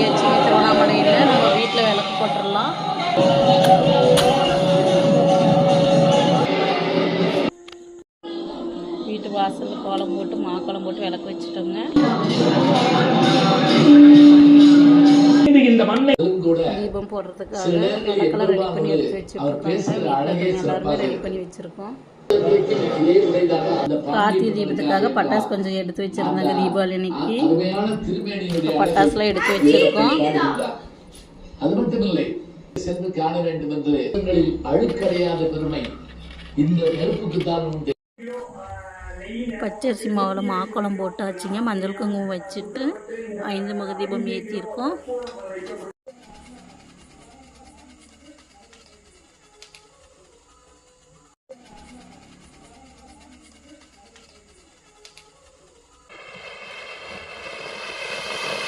ஏற்றியாச்சுங்க திருவண்ணாமலையில் நம்ம வீட்டில் விளக்கு போட்டுடலாம் வீட்டு வாசலில் கோலம் போட்டு மாக்கோலம் போட்டு விளக்கு வச்சுட்டோங்க. தீபம் நேரங்கள் விளக்கெல்லாம் ரெடி பண்ணி எடுத்து வச்சுருக்கோம் ரெடி பண்ணி வச்சுருக்கோம். கார்த்திகை தீபத்துக்காக பட்டாசு கொஞ்சம் எடுத்து வச்சுருந்தாங்க தீபாவளி அன்னைக்கு. பட்டாசுலாம் எடுத்து வச்சிருக்கோம். அது மட்டுமில்லை சென்று காண வேண்டும் என்று அழுக்கடையாத பெருமை இந்த நெருப்புக்கு தான் உண்டு. பச்சரிசி மாவில் மாக்குளம் போட்டாச்சுங்க. மஞ்சள் குங்குமம் வச்சுட்டு ஐந்து முக தீபம் ஏற்றிருக்கோம்